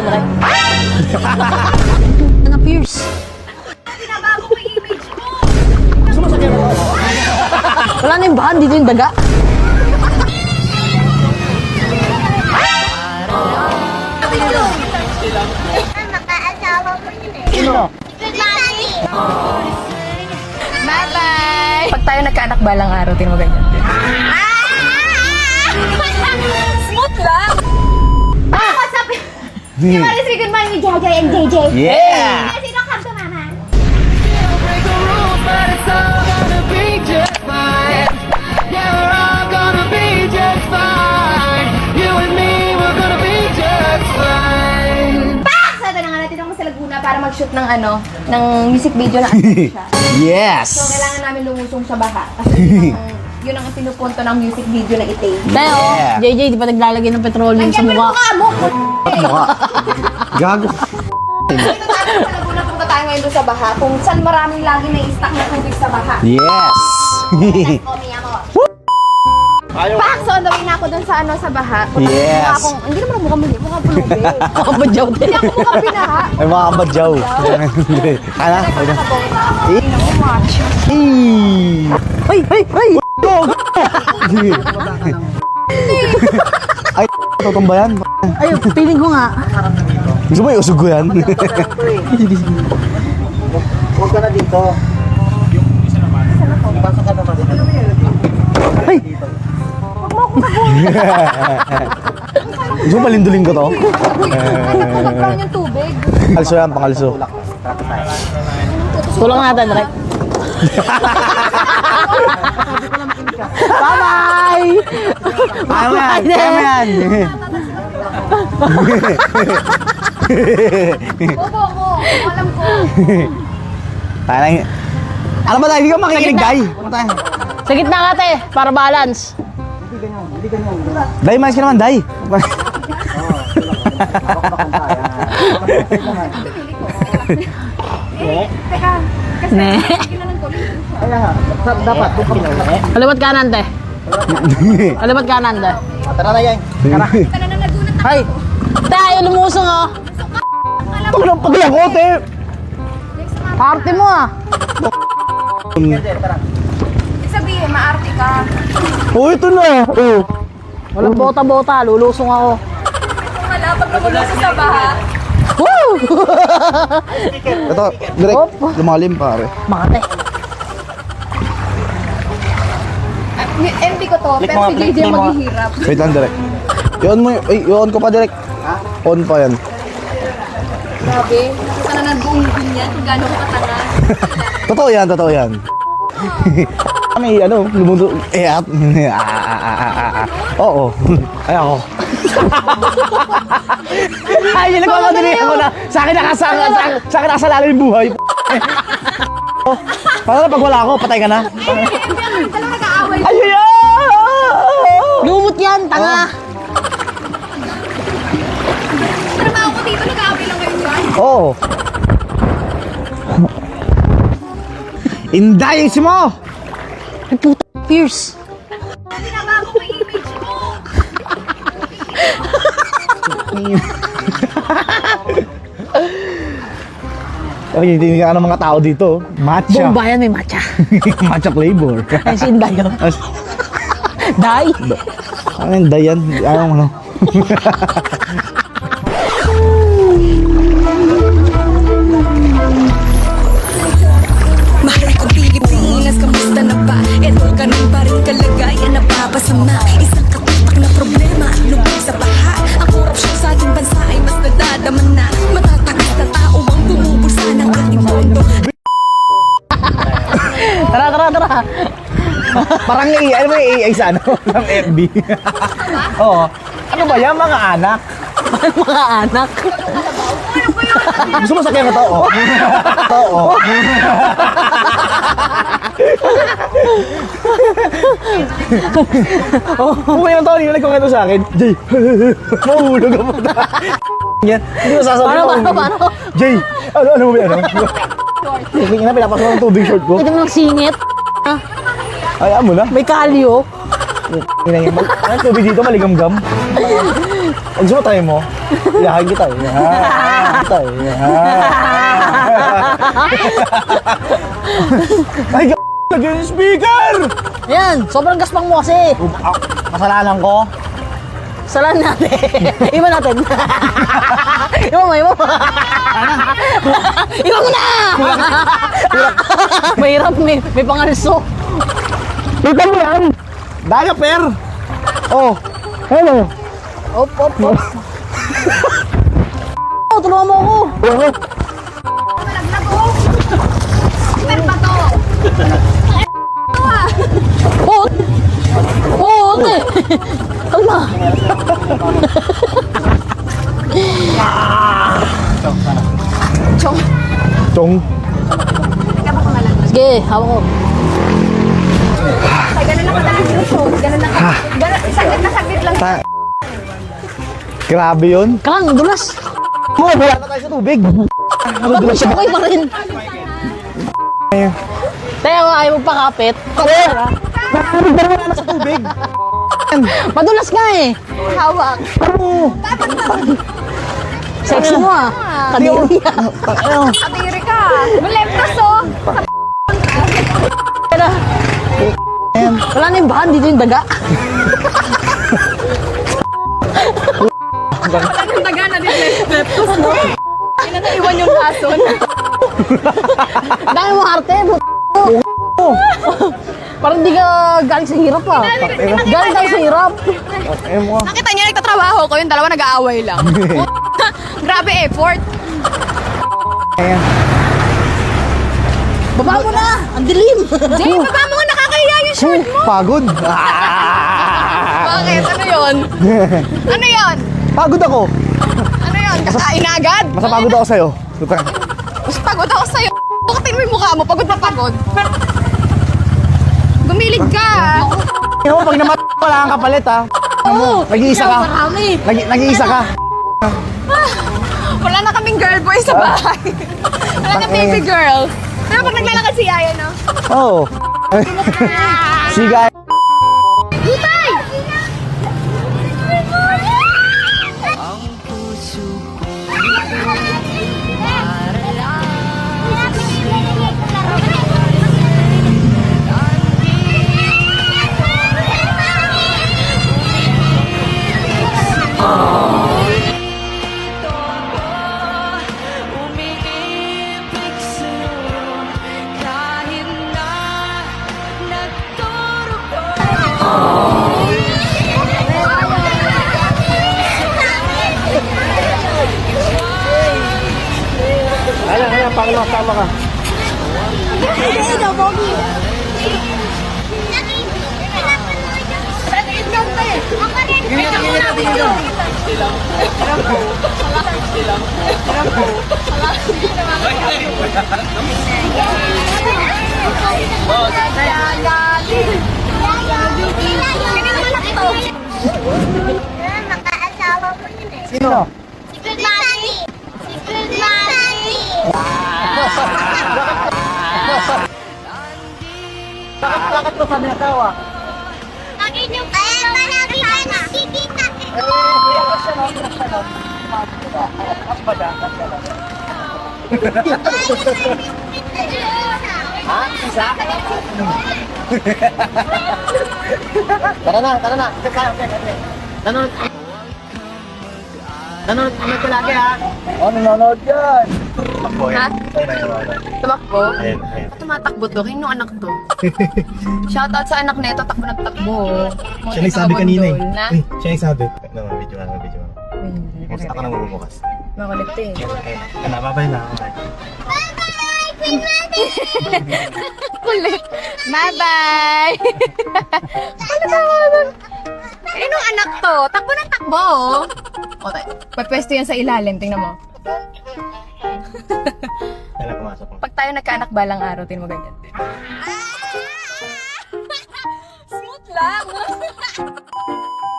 natin, Rek. Ano, Pierce? Binabago ko yung image ko. Wala na yung bahan, dito yung daga. Makaasawa mo yun eh. Sino? Bye-bye! Pag tayo nagkaanak balang araw, tingnan mo ganyan. Smooth lang! You wanna say good morning, JJ and JJ? Yeah! Sino come to mama? Pak! Sabi na nga natin ako sa Laguna para mag-shoot ng ano, ng music video na ano siya. Yes! So, kailangan namin lumusong sa baha. Kasi yun ang, yun ang pinupunto ng music video na itay. Tayo, Yeah. JJ, di pa naglalagay ng petroleum sa mo yung mukha. mukha mo! Mukha. Gago. Tayo sa Laguna, punta tayo ngayon doon sa baha. Kung saan maraming lagi na i-stack na tubig sa baha. Yes! Let's go, mi amor. Pak! So, on the way na ako doon sa ano, sa baha. Yes. Mukha akong, hindi naman ako mukha muli, mukha pulubi. Ako ba, Joe? Hindi ako mukha pinaha. Ay, mga kabadyaw. Ano? Ano? Hindi na ako watch. Eh! Ay, ay, ay! Ay, totong ba yan? Ay, feeling ko nga. Gusto mo iusog ko yan? Huwag ka na dito. Pasok ka naman. Gusto mo palindulin ko to? Ano nagkaroon yung tubig. Kalso yan, pangalso. Tulong natin, Rek. Bye-bye! Mo yan! Bobo ko, alam ko. Lang Ano ba tayo? Hindi ka makikinig, Day. Sa gitna ka, te, para balance. Day, manis ka naman, Day. Teka, Ne. ko dapat kung kami Kalibat kanan, te. Kalibat kanan, te. Tara na yan. Teka na nagulat ako. Ay! Te, ayaw lumusong, oh. Ito ng pati ako, te. Party mo, ah. Ibig sabihin, maarte ka. Oh, ito na. Oh. Walang bota-bota, lulusong ako. Kung wala, pag namulusok sa baha. Woo! Ito, direct. Op. Lumalim, pare. Makate. MD ko to, pero si JJ maghihirap. Wait lang, direct. I-on mo, y- ay, i-on ko pa, direct. On pa yan. Grabe, nakita na ng buong ganyan kung gaano ko katanga. Totoo yan, totoo yan. May ano, lumundo, eh, at, ah, ah, ah, ah, ah, ah. Oo. Ay, ako. Ay, yun nagmamadali ako na. Sa akin nakasanga, sa, sa akin nakasalala yung buhay. oh, paano na pag wala ako, patay ka na? Alam mo, nag-aaway. Ay, ay, ay! Lumot yan, tanga. Trabaho ko dito, nag-aaway lang kayo dyan. Oo. Indayos mo! Ay, puta, fierce. Image ko. Ay, hindi ka ng mga tao dito. Matcha. Buong bayan may matcha. Matcha flavor. Ay, si Inday, oh. Day! ano yung dayan? Ayaw mo, no? Mahal ko Pilipinas, kamusta na ba? Eto ganun pa rin kalagayan napapasama Isang Parang AI, ano ba yung AI sa ano? Ng FB. Oo. Ano ba yan, mga anak? Mga anak. Gusto mo sakyan ko to? Oo. Ito, oo. Kung yung Tony, nag ito sa akin, Jay, mahulog ako na. Yan, hindi ko sasabihin Paano, paano, paano? Jay, ano, ano mo ba yan? Tingin na, pinapasok ng tubig short ko. Ito mo ng singit. Ay, amo na. May kalyo. Ano tubig dito, maligam-gam. Ang gusto mo tayo mo? Iyahan kita eh. Iyahan kita eh. Ay, g***, yung speaker! Yan, sobrang gaspang mo kasi. Ah, Kasalanan ko? Salan natin. Iba natin. iba mo, iba mo. iba mo na! Mahirap, may, may pangalso. Kita mo yan! Daya, per! Oh, hello. Op, op, op. oh, tulungan mo ako. Malaglag ko. Pero ba to? Oh, oh, okay. Kalma. Chong. Malaglag. Sige, hawak ko. Ganun lang kadalas yung show. Ganun lang. Ganun, saglit na saglit lang. Ta Grabe yun. Kang, dulas. Mo, wala na tayo sa tubig. Ano Ba't siya okay pa rin? Teka, ayaw mo pakapit. Nakakamig na wala na sa tubig. Madulas nga eh. Hawak. Ano? Sexy mo ah. Kadiri. Ano? Kadiri ka. Maleptos oh. Wala na yung bahan, dito yung daga. Ang taga na din leptos mo. Na naiwan yung lason. Dahil mo arte, Parang di ka galing sa hirap ah. Galing tayo sa hirap. Nakita niyo nagtatrabaho ko, yung dalawa nag-aaway lang. Grabe effort. Ayan. Baba mo na! Ang dilim! Jay, baba mo nakakahiya yung shirt mo. Pagod. Ah! Bakit? Ano yun? Ano yun? Pagod ako. Ano yun? Kakain na agad? Mas pagod ako sa'yo. Tutang. Mas pagod ako sa'yo. Bukatin mo yung mukha mo. Pagod na pagod. Gumilid ka. Tingnan mo, pag naman wala kang kapalit ha. Oo! Nag-iisa ka. Nag nag-iisa ka. Wala na kaming girl boy sa bahay. Wala na baby girl. Pero pag naglalakad si Yaya, no? Oo. 膝盖 pangalawa, tama ka. Yun eh. Sino? Secret Mommy! Secret Mommy! Bakit to sabi na tao ah? Bakit yung Eh, palagi tayo nakikita eh. Ha? Isa? tara na, tara na. Teka, teka. Nanonood. Nanonood kami ko lagi ha. Oh, nanonood yan. Ako Ha? yan. Tumakbo? Ayan, ayan. Tumatakbo to. Kino anak to? Shoutout sa anak nito. Takbo na takbo. Siya nagsabi kanina eh. Na? Uy, siya nagsabi. Ano, video na, video na. Basta ako na mabubukas. Makulit eh. Ano, babay na. Kulit. Bye-bye! Eh, nung anak to, takbo na takbo. O, tayo. Yan sa ilalim, tingnan mo. Kailan pumasok mo? Pag tayo nagkaanak balang araw, tin mo ganyan. Smooth lang.